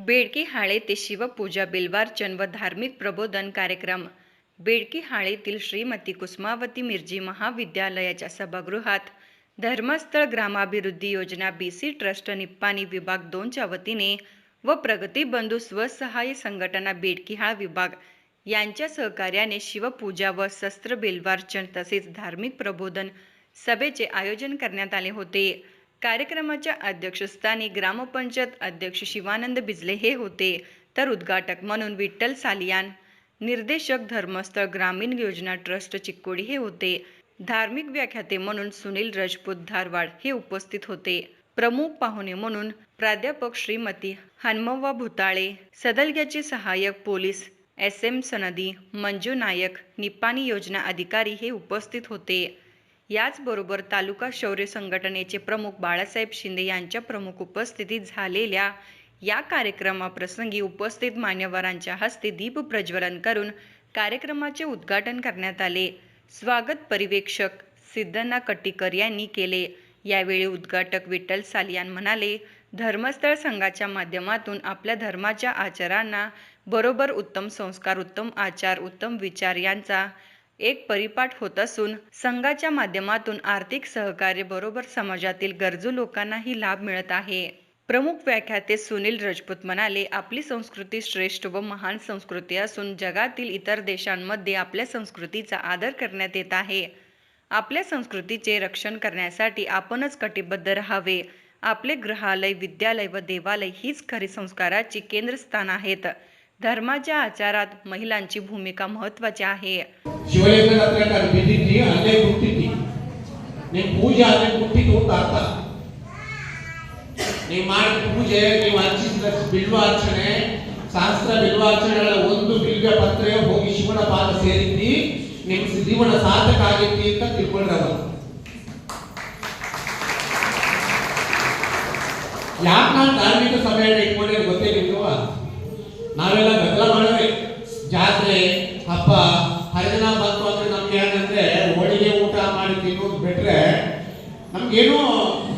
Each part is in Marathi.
बेडकी हाळे ते शिवपूजा बिल्वार्चन व धार्मिक प्रबोधन कार्यक्रम. बेडकी हाळेतील श्रीमती कुसुमावती मिरजी महाविद्यालयाच्या सभागृहात धर्मस्थळ ग्रामाभिवृद्धी योजना बी सी ट्रस्ट निप्पाणी विभाग दोनच्या वतीने व प्रगतीबंधू स्वसहाय्य संघटना बेडकीहाळ विभाग यांच्या सहकार्याने शिवपूजा व शस्त्र बिल्वार्चन तसेच धार्मिक प्रबोधन सभेचे आयोजन करण्यात आले होते. कार्यक्रमाच्या अध्यक्षस्थानी ग्रामपंचायत अध्यक्ष शिवानंद बिजले हे होते. तर उद्घाटक म्हणून विठ्ठल सालियान निर्देशक धर्मस्थळ ग्रामीण योजना ट्रस्ट चिक्कोडी हे होते. धार्मिक व्याख्याते म्हणून सुनील राजपूत धारवाड हे उपस्थित होते. प्रमुख पाहुणे म्हणून प्राध्यापक श्रीमती हनुमव्वा भुताळे सदलग्याचे सहाय्यक पोलीस एस एम सनदी मंजू नायक निपाणी योजना अधिकारी हे उपस्थित होते. याचबरोबर तालुका शौर्य संघटनेचे प्रमुख बाळासाहेब शिंदे यांच्या प्रमुख उपस्थितीत झालेल्या या कार्यक्रमाप्रसंगी उपस्थित मान्यवरांच्या हस्ते दीप प्रज्वलन करून कार्यक्रमाचे उद्घाटन करण्यात आले. स्वागत परिवेक्षक सिद्धना कट्टीकर यांनी केले. यावेळी उद्घाटक विठ्ठल सालियान म्हणाले धर्मस्थळ संघाच्या माध्यमातून आपल्या धर्माच्या आचारांना बरोबर उत्तम संस्कार उत्तम आचार उत्तम विचार यांचा एक परिपाठ होत असून संघाच्या माध्यमातून आर्थिक सहकार्य बरोबर समाजातील गरजू लोकांनाही लाभ मिळत आहे. प्रमुख व्याख्याते सुनील राजपूत म्हणाले आपली संस्कृती श्रेष्ठ व महान संस्कृती असून जगातील इतर देशांमध्ये आपल्या संस्कृतीचा आदर करण्यात येत आहे. आपल्या संस्कृतीचे रक्षण करण्यासाठी आपणच कटिबद्ध राहावे. आपले ग्रहालय विद्यालय व देवालय हीच खरी संस्काराची केंद्रस्थान आहेत. धर्माच्या आचारात महिलांची भूमिका महत्त्वाची आहे ಶಿವಲಿಂಗ ಹತ್ರ ಬಿದ್ದಿದ್ದಿ ಅಲ್ಲೇ ಕೂತಿದ್ದಿ ನೀನ್ ಪೂಜೆ ಅಲ್ಲೇ ಕೂತಿದ್ದು ಅಂತ ಅರ್ಥ ನೀವು ಮಾಡಿದ ಪೂಜೆ ನೀವು ಅರ್ಚಿಸಿದ ಬಿಲ್ವಾರ್ಚನೆ ಶಾಸ್ತ್ರ ಬಿಲ್ವಾರ್ಚನೆಗಳ ಒಂದು ಬಿಲ್ವ ಪತ್ರೆ ಹೋಗಿ ಶಿವನ ಪಾದ ಸೇರಿದ್ದಿ ನಿಮ್ ಜೀವನ ಸಾರ್ಥಕ ಆಗೈತಿ ಅಂತ ತಿಳ್ಕೊಂಡ್ರವ ಯಾಕೆ ನಾನು ಧಾರ್ಮಿಕ ಮಾಡಿ ತಿನ್ನೋದು ಬಿಟ್ರೆ ನಮ್ಗೇನು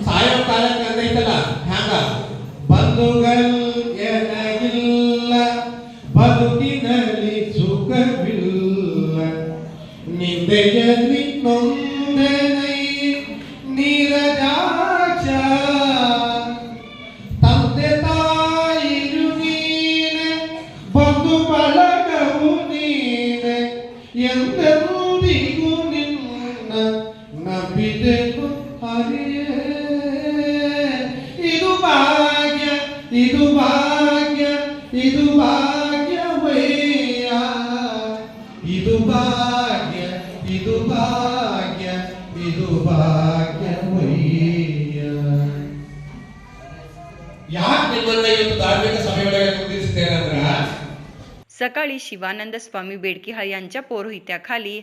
ಸಾಯೋ ಕಾಲಕ್ಕೆ ಅಂತ ಐತಲ್ಲ, ಹ್ಯಾಂಗ? ಬಂಧುಗಳು ಏನಾಗಿಲ್ಲ, ಬದುಕಿನಲ್ಲಿ ಸುಖವಿಲ್ಲ. ನಿಂದೆಯಲ್ಲಿ ನೊಂದೆನೈ ನೀರಜಾಚ. ತಂದೆ ತಾಯಿಯು ನೀನೆ, ಬಂಧು ಬಳಗವು ಎಂದೂ ನಂಬಿದೆನು ಹರಿಯೇ ಇದು ಭಾಗ್ಯ ಇದು ಭಾಗ್ಯ ಇದು ಭಾಗ್ಯವಯ್ಯ ಇದು ಭಾಗ್ಯ ಇದು ಭಾಗ್ಯ ಇದು ಭಾಗ್ಯವಯ್ಯ ಯಾಕೆ ನಿಮ್ಮನ್ನ ಇವತ್ತು ಧಾರ್ಮಿಕ ಸಭೆಯೊಳಗೆ ಕುಂದಿರಿಸ್ತೇನೆ ಅಂದ್ರ सकाळी शिवानंद स्वामी बेडकिहाळ यांच्या पौरोहित्याखाली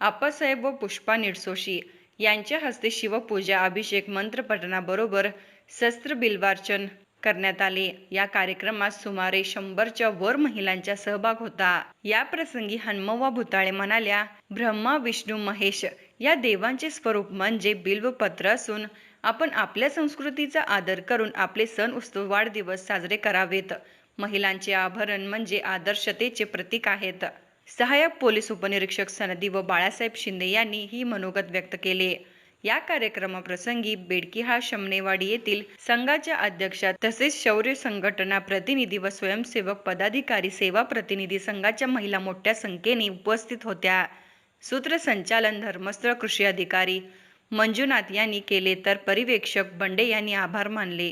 आप्पासाहेब व पुष्पा निडसोशी यांच्या हस्ते शिवपूजा अभिषेक मंत्रपठणाबरोबर शस्त्र बिल्वार्चन करण्यात आले. या कार्यक्रमात सुमारे शंभरच्या वर महिलांचा सहभाग होता. या प्रसंगी हनुमवा भुताळे म्हणाल्या ब्रह्मा विष्णू महेश या देवांचे स्वरूप म्हणजे बिल्वपत्र असून आपण आपल्या संस्कृतीचा आदर करून आपले सण उत्सव वाढदिवस साजरे करावेत. महिलांचे आभरण म्हणजे आदर्शतेचे प्रतीक आहेत. सहाय्यक पोलीस उपनिरीक्षक सनदी व बाळासाहेब शिंदे यांनी ही मनोगत व्यक्त केले. या कार्यक्रमाप्रसंगी बेडकीहा शमनेवाडी येथील संघाच्या अध्यक्षा तसेच शौर्य संघटना प्रतिनिधी व स्वयंसेवक पदाधिकारी सेवा प्रतिनिधी संघाच्या महिला मोठ्या संख्येने उपस्थित होत्या. सूत्रसंचालन धर्मस्थळ कृषी अधिकारी मंजुनाथ यांनी केले तर परिवेक्षक बंडे यांनी आभार मानले.